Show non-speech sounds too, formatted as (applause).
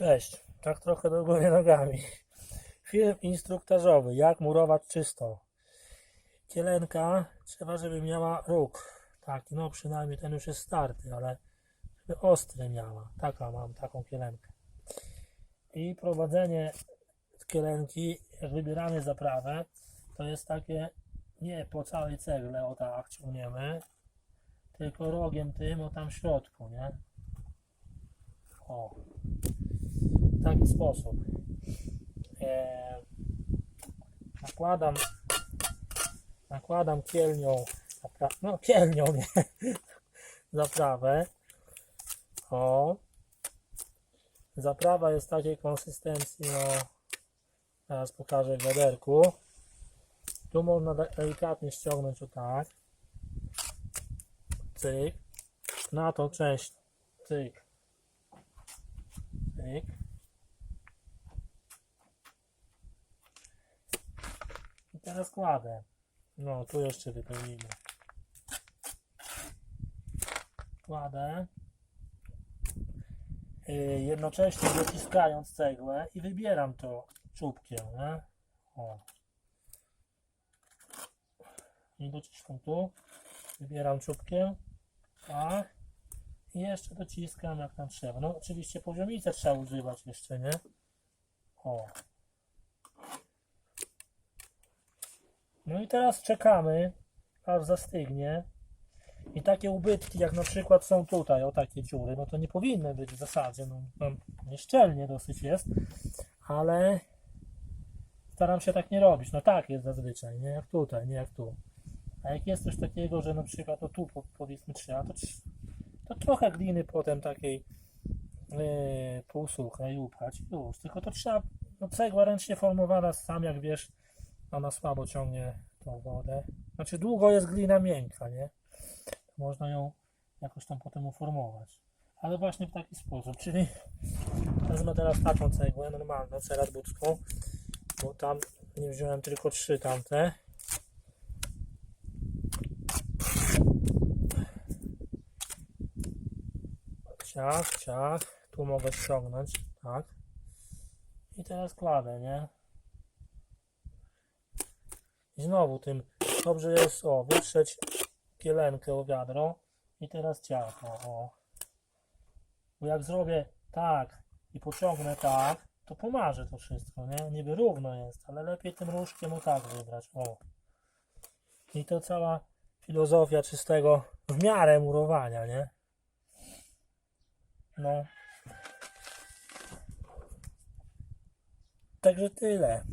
Cześć, tak trochę do góry (laughs) nogami. Film instruktażowy, jak murować czysto. Kielenka trzeba, żeby miała róg. Tak, no przynajmniej ten już jest starty, ale żeby ostry miała. Taka mam, taką kielenkę. I prowadzenie kielenki, jak wybieramy zaprawę, to jest takie nie po całej cegle, o tak ciągniemy, tylko rogiem tym, o tam środku, nie? O, taki sposób. E, nakładam, nakładam kielnią, no kielnią, nie, (laughs) zaprawę. O, zaprawa jest takiej konsystencji, no, teraz pokażę w wiaderku. Tu można de- delikatnie ściągnąć o tak. Cyk. Na tą część. Cyk. Cyk. Teraz kładę. No, tu jeszcze wypełnimy. Kładę. Yy, jednocześnie dociskając cegłę i wybieram to czubkiem, nie? O. I dociskam tu. Wybieram czubkiem. Tak. I jeszcze dociskam jak tam trzeba. No oczywiście poziomicę trzeba używać jeszcze, nie? O. No i teraz czekamy, aż zastygnie. I takie ubytki, jak na przykład są tutaj, o takie dziury, no to nie powinny być w zasadzie. No, tam nieszczelnie dosyć jest, ale staram się tak nie robić. No tak jest zazwyczaj, nie jak tutaj, nie jak tu. A jak jest coś takiego, że na przykład to tu po- powiedzmy trzeba, to, to trochę gliny potem takiej yy, półsuchej upchać i już. Tylko to trzeba, no cegła ręcznie formowana, sam jak wiesz, ona słabo ciągnie tą wodę. Znaczy długo jest glina miękka, nie? Można ją jakoś tam potem uformować. Ale właśnie w taki sposób, czyli wezmę teraz taką cegłę, normalną, ceratbucką, bo tam nie wziąłem tylko trzy tamte. Ciach, ciach. Tu mogę ściągnąć, tak. I teraz kładę, nie? I znowu tym dobrze jest, o, wytrzeć kielenkę o wiadro i teraz ciach, o. Bo jak zrobię tak i pociągnę tak, to pomarzę to wszystko, nie? Niby równo jest, ale lepiej tym różkiem o tak wybrać, o. I to cała filozofia czystego w miarę murowania, nie? No. Także tyle.